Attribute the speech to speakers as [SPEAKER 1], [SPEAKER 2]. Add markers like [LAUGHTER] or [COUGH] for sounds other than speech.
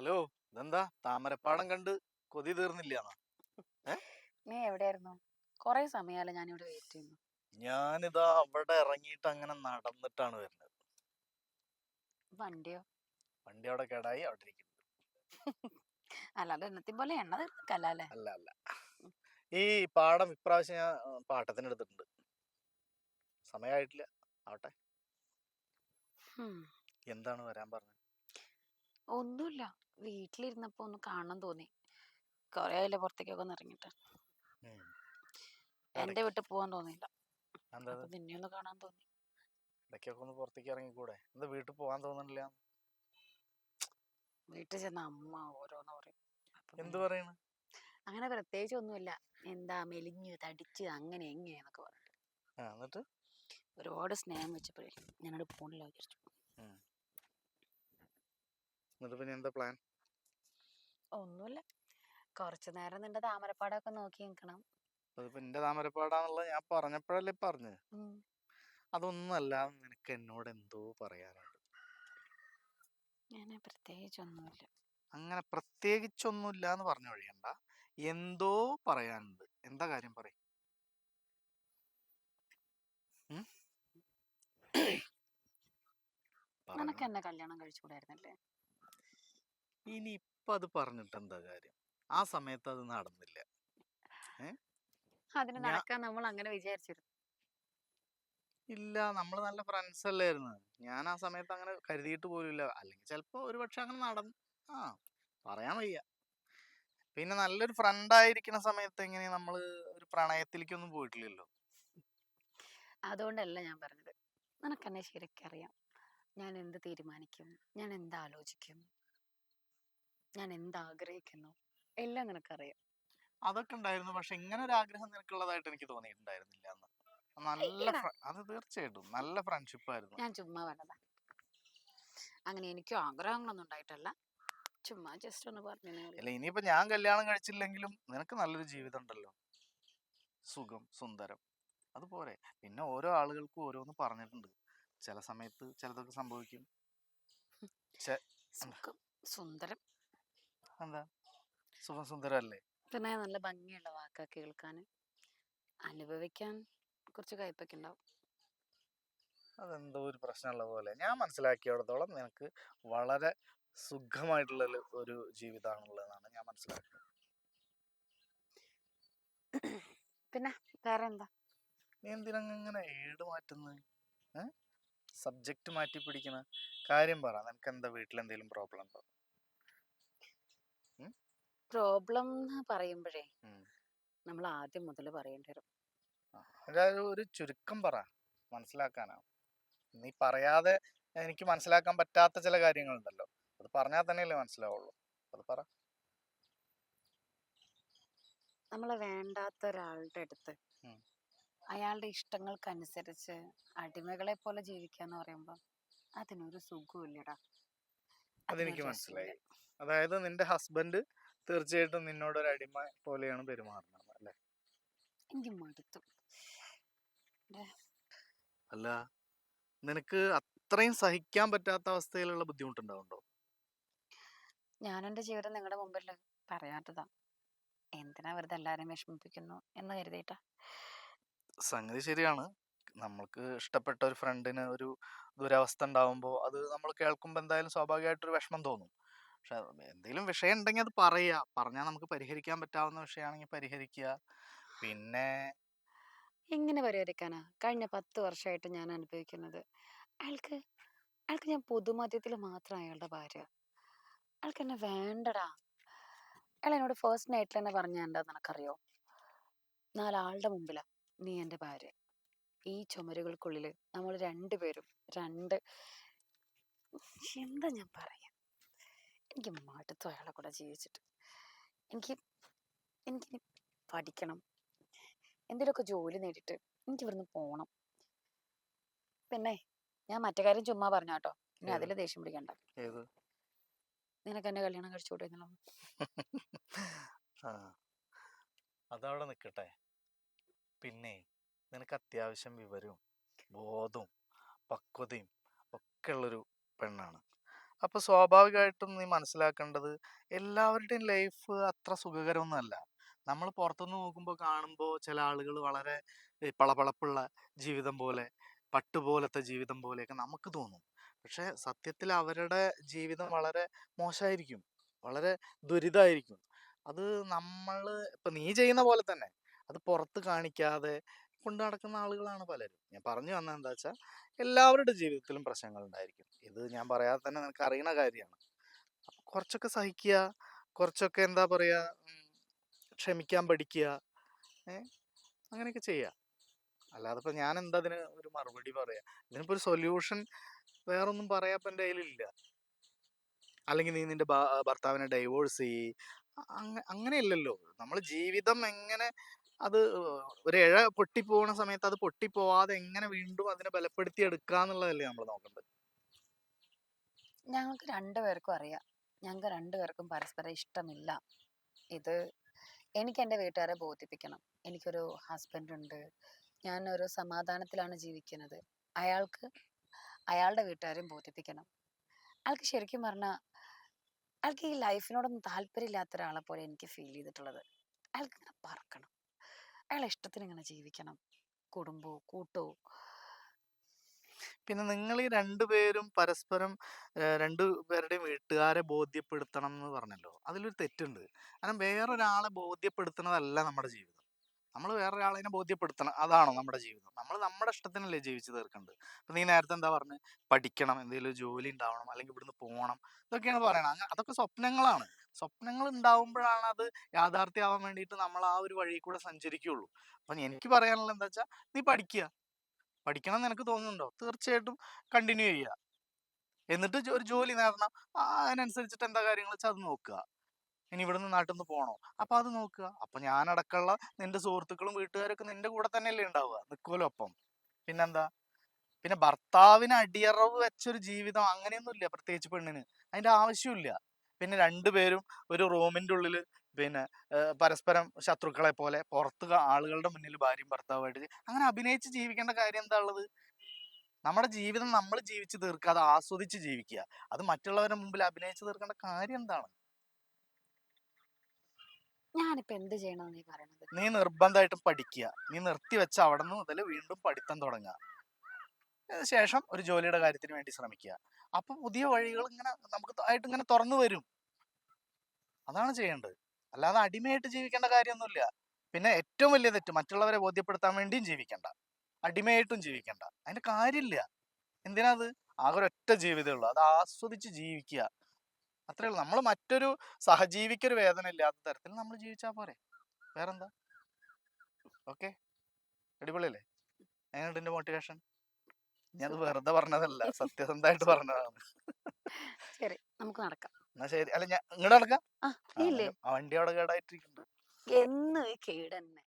[SPEAKER 1] Hello ഇതെന്താ? താമരപ്പാടം കണ്ട് കൊതി തീർന്നില്ല
[SPEAKER 2] നീ എവിടെയായിരുന്നു? കൊറേ സമയാലോ ഞാൻ ഇവിടെ വെയിറ്റ് ചെയ്യുന്നു.
[SPEAKER 1] ഞാനിതാ അവിടെ ഇറങ്ങിയിട്ട് അങ്ങനെ നടന്നിട്ടാണ് വരുന്നത്.
[SPEAKER 2] വണ്ടിയോ?
[SPEAKER 1] വണ്ടി അവിടെ കേടായി അവിടെ ഇരിക്കുന്നു.
[SPEAKER 2] അല്ലാതെ എന്നത്തെ പോലെ എണ്ണ തീർക്കല്ലേ
[SPEAKER 1] അല്ല? അല്ല ഈ പാടം ഇപ്രാവശ്യം ഞാൻ പാട്ടത്തിന് എടുത്തിട്ടുണ്ട്. സമയമായിട്ടില്ല ആവട്ടെ. എന്താണ് വരാൻ പറഞ്ഞത്?
[SPEAKER 2] ഒന്നുമില്ല വീട്ടിലിരുന്നപ്പോ ഒന്ന് കാണാൻ തോന്നി. കൊറേ ആയില്ലേ പുറത്തേക്കൊക്കെ ഒന്ന് ഇറങ്ങിട്ട്
[SPEAKER 1] ഉം.
[SPEAKER 2] എന്റെ വീട്ടിൽ പോവാൻ തോന്നിയില്ല.
[SPEAKER 1] എന്താ
[SPEAKER 2] അപ്പൊ നിന്നെ ഒന്ന് കാണാൻ തോന്നി.
[SPEAKER 1] ഇടയ്ക്കൊക്കെ ഒന്ന് പുറത്തേക്ക് ഇറങ്ങിക്കൂടെ എന്താ വീട്ടിൽ പോകാൻ തോന്നണില്ല?
[SPEAKER 2] വീട്ടിൽ ചെന്ന അമ്മ ഓരോന്ന് പറയും. അപ്പൊ
[SPEAKER 1] എന്ത്
[SPEAKER 2] പിന്നെ
[SPEAKER 1] പറയണ്?
[SPEAKER 2] അങ്ങനെ പ്രത്യേകിച്ച് ഒന്നുമില്ല എന്താ മെലിഞ്ഞ് തടിച്ച് അങ്ങനെ എങ്ങനെയെന്നൊക്കെ പറഞ്ഞിട്ട്.
[SPEAKER 1] ആ എന്നിട്ട്?
[SPEAKER 2] ഒരുപാട് സ്നേഹം വെച്ചപ്പോഴേ ഞാനോട് പോണില്ല വിചാരിച്ചു.
[SPEAKER 1] എന്നിട്ട് പിന്നെ എന്താ പ്ലാൻ
[SPEAKER 2] ഒന്നുമില്ല കുറച്ചു നേരം നിന്റെ താമരപ്പാടൊക്കെ നോക്കി നിൽക്കണം
[SPEAKER 1] അതിപ്പോ എന്റെ താമരപ്പാടാന്നുള്ളത് ഞാൻ പറഞ്ഞപ്പോഴല്ലേ പറഞ്ഞത്. അതൊന്നുമല്ല നിനക്ക് എന്നോട് എന്തോ പറയാനുണ്ട്.
[SPEAKER 2] ഞാൻ പ്രത്യേകിച്ചൊന്നുമില്ല
[SPEAKER 1] അങ്ങനെ പ്രത്യേകിച്ചൊന്നുമില്ല എന്ന് പറഞ്ഞു കഴിയണ്ട എന്തോ പറയാനുണ്ട്. എന്താ കാര്യം പറയും. [CLEARS THROAT]
[SPEAKER 2] നിനക്ക് എന്നെ കല്യാണം കഴിച്ചുകൂടായിരുന്നല്ലേ?
[SPEAKER 1] ഇനി ഇപ്പൊ അത് പറഞ്ഞിട്ട് എന്താ കാര്യം? ആ സമയത്ത് അത് നടന്നില്ല.
[SPEAKER 2] അതിന്
[SPEAKER 1] ഞാ-
[SPEAKER 2] നടക്കാൻ നമ്മൾ അങ്ങനെ വിചാരിച്ചിരുന്നു.
[SPEAKER 1] ഇല്ല നമ്മൾ നല്ല ഫ്രണ്ട്സ് അല്ലായിരുന്നു. ഞാൻ ആ സമയത്ത് അങ്ങനെ കരുതിയിട്ട് പോലുമില്ല. അല്ലെങ്കിൽ ചിലപ്പോ ഒരു പക്ഷെ അങ്ങനെ നടന്നു ആ പറയാൻ വയ്യ. പിന്നെ നല്ലൊരു ഫ്രണ്ട് ആയിരിക്കുന്ന സമയത്ത് എങ്ങനെ നമ്മൾ ഒരു പ്രണയത്തിലേക്കൊന്നും പോയിട്ടില്ലല്ലോ.
[SPEAKER 2] അതുകൊണ്ടല്ല ഞാൻ പറഞ്ഞത്. നിനക്കെന്നെ ശരിക്കറിയാം. അറിയാം ഞാൻ എന്ത് തീരുമാനിക്കും? ഞാൻ എന്ത് ആലോചിക്കും? ഞാൻ എന്താഗ്രഹിക്കുന്നു എല്ലാം നിനക്കറിയാം.
[SPEAKER 1] അതൊക്കെ ഉണ്ടായിരുന്നു. പക്ഷെ ഇങ്ങനെ ഒരു ആഗ്രഹം നിനക്കുള്ളതായിട്ട് എനിക്ക് തോന്നിയിട്ടുണ്ടായിരുന്നില്ല അന്ന്. നല്ല. അത് തീർച്ചയായിട്ടും നല്ല ഫ്രണ്ട്ഷിപ്പ് ആയിരുന്നു
[SPEAKER 2] ഞാൻ ചുമ്മാ പറഞ്ഞതാ. അങ്ങനെ എനിക്കും ആഗ്രഹങ്ങളൊന്നും ഉണ്ടായിട്ടല്ല. ചുമ്മാ ജസ്റ്റ് ഒന്ന് പറഞ്ഞു
[SPEAKER 1] അല്ല ഇനിയിപ്പോ ഞാൻ കല്യാണം കഴിച്ചില്ലെങ്കിലും നിനക്ക് നല്ലൊരു ജീവിതം ഉണ്ടല്ലോ സുഖം സുന്ദരം. അതുപോലെ പിന്നെ ഓരോ ആളുകൾക്കും ഓരോന്ന് പറഞ്ഞിട്ടുണ്ട്. ചില സമയത്ത് ചിലതൊക്കെ സംഭവിക്കും.
[SPEAKER 2] സുഖം സുന്ദരം.
[SPEAKER 1] എന്താ സുഖം സുന്ദരല്ലേ?
[SPEAKER 2] പിന്നെ നല്ല ഭംഗിയുള്ള വാക്കൊക്കെ കേൾക്കാൻ അനുഭവിക്കാൻ കുറച്ച് കയ്പൊക്കെ ഉണ്ടാവും.
[SPEAKER 1] അതെന്തോ ഒരു പ്രശ്നമുള്ള പോലെ. ഞാൻ മനസ്സിലാക്കിയോടത്തോളം നിനക്ക് വളരെ സുഖമായിട്ടുള്ള ഒരു- ഒരു ജീവിതമാണുള്ളതെന്നാണ് ഞാൻ മനസ്സിലാക്കുന്നത്.
[SPEAKER 2] പിന്നെ വേറെ എന്താ
[SPEAKER 1] നീ എന്തിനങ്ങനെ ഏട് മാറ്റുന്നത് സബ്ജക്റ്റ് മാറ്റി പിടിക്കണ? കാര്യം പറ. നിനക്ക് എന്താ വീട്ടിൽ എന്തെങ്കിലും പ്രോബ്ലം ഉണ്ടോ?
[SPEAKER 2] പ്രോബ്ലം എന്ന്
[SPEAKER 1] പറയുമ്പോഴേ
[SPEAKER 2] നമ്മൾ ആദ്യം മുതൽ പറയേണ്ടി വരും.
[SPEAKER 1] അതായത് ഒരു ചുരുക്കം പറ മനസ്സിലാക്കാനാ. നീ പറയാതെ എനിക്ക് മനസ്സിലാക്കാൻ പറ്റാത്ത ചില കാര്യങ്ങളുണ്ടല്ലോ. അത് പറഞ്ഞാൽ തന്നെയല്ലേ മനസ്സിലാവുള്ളൂ. അത് പറ.
[SPEAKER 2] നമ്മളെ വേണ്ടാത്ത ഒരാളുടെ അടുത്ത്. അയാളുടെ ഇഷ്ടങ്ങൾക്കനുസരിച്ച് അടിമകളെ പോലെ ജീവിക്കാന്ന് പറയുമ്പോ അതിനൊരു സുഖമില്ലടാ
[SPEAKER 1] അതെനിക്ക് മനസ്സിലായി. അതായത് നിന്റെ ഹസ്ബൻഡ് തീർച്ചയായിട്ടും നിന്നോട് ഒരു അടിമ പോലെയാണ് പെരുമാറുന്നത് അല്ലെ?
[SPEAKER 2] എനിക്ക് മടുത്തു.
[SPEAKER 1] അല്ല നിനക്ക് അത്രയും സഹിക്കാൻ പറ്റാത്ത അവസ്ഥയിലുള്ള ബുദ്ധിമുട്ടുണ്ടാവുണ്ടോ
[SPEAKER 2] ഞാൻ എന്റെ ജീവിതം നിങ്ങളുടെ മുമ്പിൽ പറയാത്തതാ. എന്തിനാ വെറുതെ എല്ലാരെയും വിഷമിപ്പിക്കുന്നു എന്ന് കരുതിയിട്ടാ.
[SPEAKER 1] സംഗതി ശരിയാണ്. നമ്മൾക്ക് ഇഷ്ടപ്പെട്ട ഒരു ഫ്രണ്ടിന് ഒരു ദുരവസ്ഥ ഉണ്ടാവുമ്പോൾ അത് നമ്മൾ കേൾക്കുമ്പോൾ എന്തായാലും സ്വാഭാവികമായിട്ടൊരു വിഷമം തോന്നും. പക്ഷെ എന്തെങ്കിലും വിഷയം ഉണ്ടെങ്കിൽ അത് പറയുക. പറഞ്ഞാൽ നമുക്ക് പരിഹരിക്കാൻ പറ്റാവുന്ന വിഷയമാണെങ്കിൽ പരിഹരിക്കുക. പിന്നെ
[SPEAKER 2] എങ്ങനെ പരിഹരിക്കാനാ? കഴിഞ്ഞ പത്ത് വർഷമായിട്ട് ഞാൻ അനുഭവിക്കുന്നത് അയാൾക്ക് അയാൾക്ക് ഞാൻ പൊതുമധ്യത്തിൽ മാത്രം അയാളുടെ ഭാര്യ. അയാൾക്ക് എന്നെ വേണ്ടടാ. അയാൾ എന്നോട് ഫസ്റ്റ് നൈറ്റിൽ തന്നെ പറഞ്ഞ എന്താ നിനക്കറിയോ? നാലാളുടെ മുമ്പിലാ നീ എന്റെ ഭാര്യ. ഈ ചുമരുകൾക്കുള്ളിൽ നമ്മൾ രണ്ടുപേരും രണ്ട് എന്താ ഞാൻ പറയാ? എനിക്ക് മടുത്തു അയാളെ കൂടെ ജീവിച്ചിട്ട്. എനിക്ക് എനിക്ക് പഠിക്കണം. എന്തെങ്കിലുമൊക്കെ ജോലി നേടിയിട്ട് എനിക്ക് ഇവിടുന്ന് പോണം. പിന്നെ ഞാൻ മറ്റേ കാര്യം ചുമ്മാ പറഞ്ഞ കേട്ടോ.
[SPEAKER 1] ഏത്?
[SPEAKER 2] അതിൽ ദേഷ്യം പിടിക്കണ്ട. നിനക്ക് എന്നെ കല്യാണം കഴിച്ചു
[SPEAKER 1] ആ. അതവിടെ നിൽക്കട്ടെ പിന്നെ നിനക്ക് അത്യാവശ്യം വിവരവും ബോധവും പക്വതയും ഒക്കെ ഉള്ളൊരു പെണ്ണാണ്. അപ്പൊ സ്വാഭാവികമായിട്ടും നീ മനസ്സിലാക്കേണ്ടത് എല്ലാവരുടെയും ലൈഫ് അത്ര സുഖകരമൊന്നുമല്ല. നമ്മൾ പുറത്തുനിന്ന് നോക്കുമ്പോൾ കാണുമ്പോൾ ചില ആളുകൾ വളരെ പളപളപ്പുള്ള ജീവിതം പോലെ, പട്ടുപോലത്തെ ജീവിതം പോലെയൊക്കെ നമുക്ക് തോന്നും. പക്ഷെ സത്യത്തിൽ അവരുടെ ജീവിതം വളരെ മോശമായിരിക്കും. വളരെ ദുരിതമായിരിക്കും. അത് നമ്മൾ ഇപ്പൊ നീ ചെയ്യുന്ന പോലെ തന്നെ. അത് പുറത്ത് കാണിക്കാതെ കൊണ്ട് നടക്കുന്ന ആളുകളാണ് പലരും. ഞാൻ പറഞ്ഞു വന്ന എന്താ വെച്ചാൽ എല്ലാവരുടെ ജീവിതത്തിലും പ്രശ്നങ്ങൾ ഉണ്ടായിരിക്കും ഇത് ഞാൻ പറയാതെ തന്നെ നിനക്ക് അറിയണ കാര്യമാണ്. കുറച്ചൊക്കെ സഹിക്കുക. കുറച്ചൊക്കെ എന്താ പറയാ ക്ഷമിക്കാൻ പഠിക്കുക. അങ്ങനെയൊക്കെ ചെയ്യാം അല്ലാതെ ഇപ്പൊ ഞാൻ എന്താ അതിന് ഒരു മറുപടി പറയാ? ഇതിനിപ്പോ ഒരു സൊല്യൂഷൻ വേറൊന്നും പറയാൻ ഇപ്പൊ എന്റെ കയ്യിലില്ല. അല്ലെങ്കിൽ നീ നിന്റെ ഭർത്താവിനെ ഡൈവോഴ്സ് ചെയ്യ്. അങ്ങ അങ്ങനെയല്ലല്ലോ. നമ്മൾ ജീവിതം എങ്ങനെ അത് ഒരു ഇഴ പൊട്ടിപ്പോണ സമയത്ത് അത് പൊട്ടിപ്പോവാതെ എങ്ങനെ വീണ്ടും അതിനെ ബലപ്പെടുത്തി എടുക്കാന്നുള്ളതല്ലേ നമ്മൾ നോക്കേണ്ടത്
[SPEAKER 2] ഞങ്ങൾക്ക് രണ്ടുപേർക്കും അറിയാം. ഞങ്ങൾക്ക് രണ്ടുപേർക്കും പരസ്പരം ഇഷ്ടമില്ല. ഇത് എനിക്ക് എന്റെ വീട്ടുകാരെ ബോധിപ്പിക്കണം. എനിക്കൊരു ഹസ്ബൻഡ് ഉണ്ട്. ഞാൻ ഒരു സമാധാനത്തിലാണ് ജീവിക്കുന്നത്. അയാൾക്ക് അയാളുടെ വീട്ടുകാരെയും ബോധിപ്പിക്കണം. അയാൾക്ക് ശരിക്കും പറഞ്ഞാൽ അയാൾക്ക് ഈ ലൈഫിനോടൊന്നും താല്പര്യമില്ലാത്ത ഒരാളെ പോലെ എനിക്ക് ഫീൽ ചെയ്തിട്ടുള്ളത്. അയാൾക്ക് ഇങ്ങനെ പറക്കണം. അയാളെ ഇഷ്ടത്തിന് ഇങ്ങനെ ജീവിക്കണം. കുടുംബവും കൂട്ടവും
[SPEAKER 1] പിന്നെ നിങ്ങൾ ഈ രണ്ടുപേരും പരസ്പരം രണ്ടു പേരുടെയും വീട്ടുകാരെ ബോധ്യപ്പെടുത്തണം എന്ന് പറഞ്ഞല്ലോ. അതിലൊരു തെറ്റുണ്ട്. കാരണം വേറൊരാളെ ബോധ്യപ്പെടുത്തുന്നതല്ല നമ്മുടെ ജീവിതം. നമ്മൾ വേറൊരാളിനെ ബോധ്യപ്പെടുത്തണം. അതാണോ നമ്മുടെ ജീവിതം? നമ്മൾ നമ്മുടെ ഇഷ്ടത്തിനല്ലേ ജീവിച്ചു തീർക്കേണ്ടത് അപ്പം നീ നേരത്തെ എന്താ പറഞ്ഞത് പഠിക്കണം, എന്തെങ്കിലും ജോലി ഉണ്ടാവണം, അല്ലെങ്കിൽ ഇവിടുന്ന് പോകണം ഇതൊക്കെയാണ് പറയണത്. അതൊക്കെ സ്വപ്നങ്ങളാണ്. സ്വപ്നങ്ങൾ ഉണ്ടാവുമ്പോഴാണ് അത് യാഥാർത്ഥ്യമാവാൻ വേണ്ടിയിട്ട് നമ്മൾ ആ ഒരു വഴി കൂടെ സഞ്ചരിക്കുകയുള്ളൂ അപ്പൊ എനിക്ക് പറയാനുള്ളത് എന്താ വെച്ചാൽ നീ പഠിക്കുക. പഠിക്കണം എന്ന് നിനക്ക് തോന്നുന്നുണ്ടോ? തീർച്ചയായിട്ടും കണ്ടിന്യൂ ചെയ്യുക. എന്നിട്ട് ഒരു ജോലി നേടണം. അതിനനുസരിച്ചിട്ട് എന്താ കാര്യങ്ങൾ വെച്ചാൽ അത് നോക്കുക. ഇനി ഇവിടുന്ന് നിന്ന് പോകണോ അപ്പൊ അത് നോക്കുക. അപ്പൊ ഞാനടക്കമുള്ള നിന്റെ സുഹൃത്തുക്കളും വീട്ടുകാരൊക്കെ നിന്റെ കൂടെ തന്നെയല്ലേ ഉണ്ടാവുക. നിൽക്കുമല്ലോ ഒപ്പം. പിന്നെന്താ? പിന്നെ ഭർത്താവിന് അടിയറവ് വെച്ചൊരു ജീവിതം അങ്ങനെയൊന്നുമില്ല പ്രത്യേകിച്ച് പെണ്ണിന്. അതിന്റെ ആവശ്യമില്ല. പിന്നെ 2 പേരും ഒരു റൂമിന്റെ ഉള്ളിൽ പിന്നെ പരസ്പരം ശത്രുക്കളെ പോലെ പുറത്ത് ആളുകളുടെ മുന്നിൽ ഭാര്യയും ഭർത്താവുമായിട്ട് അങ്ങനെ അഭിനയിച്ച് ജീവിക്കേണ്ട കാര്യം എന്താ ഉള്ളത്? നമ്മുടെ ജീവിതം നമ്മൾ ജീവിച്ച് തീർക്കുക. അത് ആസ്വദിച്ച് ജീവിക്കുക. അത് മറ്റുള്ളവരുടെ മുമ്പിൽ അഭിനയിച്ച് തീർക്കേണ്ട കാര്യം എന്താണ്?
[SPEAKER 2] ഞാനിപ്പോ എന്ത് ചെയ്യണമെന്ന് നീ പറയണത്?
[SPEAKER 1] നീ നിർബന്ധമായിട്ടും പഠിക്കുക. നീ നിർത്തി വെച്ച അവിടെ നിന്ന് മുതൽ വീണ്ടും പഠിത്തം തുടങ്ങുക. ശേഷം ഒരു ജോലിയുടെ കാര്യത്തിന് വേണ്ടി ശ്രമിക്കുക. അപ്പൊ പുതിയ വഴികൾ ഇങ്ങനെ നമുക്ക് ആയിട്ട് ഇങ്ങനെ തുറന്നു വരും. അതാണ് ചെയ്യേണ്ടത്. അല്ലാതെ അടിമയായിട്ട് ജീവിക്കേണ്ട കാര്യമൊന്നുമില്ല. പിന്നെ ഏറ്റവും വലിയ തെറ്റ് മറ്റുള്ളവരെ ബോധ്യപ്പെടുത്താൻ വേണ്ടിയും ജീവിക്കണ്ട. അടിമയായിട്ടും ജീവിക്കണ്ട. അതിന്റെ കാര്യമില്ല. എന്തിനാത് ആകെ ഒരൊറ്റ ജീവിതമേ ഉള്ളൂ. അത് ആസ്വദിച്ച് ജീവിക്കുക. അത്രേ ഉള്ളൂ. നമ്മൾ മറ്റൊരു സഹജീവിക്കൊരു വേദന ഇല്ലാത്ത തരത്തിൽ നമ്മൾ ജീവിച്ചാൽ പോരെ. വേറെന്താ? ഓക്കെ അടിപൊളിയല്ലേ? എങ്ങനെയുണ്ട് എന്റെ മോട്ടിവേഷൻ?
[SPEAKER 2] സൂപ്പർ.
[SPEAKER 1] വെറുതെ പറഞ്ഞതല്ല. സത്യസന്ധമായിട്ട്. പറഞ്ഞതാണ്.
[SPEAKER 2] ശരി. നമുക്ക് നടക്കാം.
[SPEAKER 1] എന്നാ ശരി. അല്ല ഞാൻ ഇങ്ങോട്ട് നടക്കാം?
[SPEAKER 2] ആ നീ ഇല്ലേ?
[SPEAKER 1] ആ വണ്ടി അവിടെ കേടായിട്ടിരിക്കുന്നുണ്ട്.
[SPEAKER 2] എന്നും ഈ കേടന്നെ.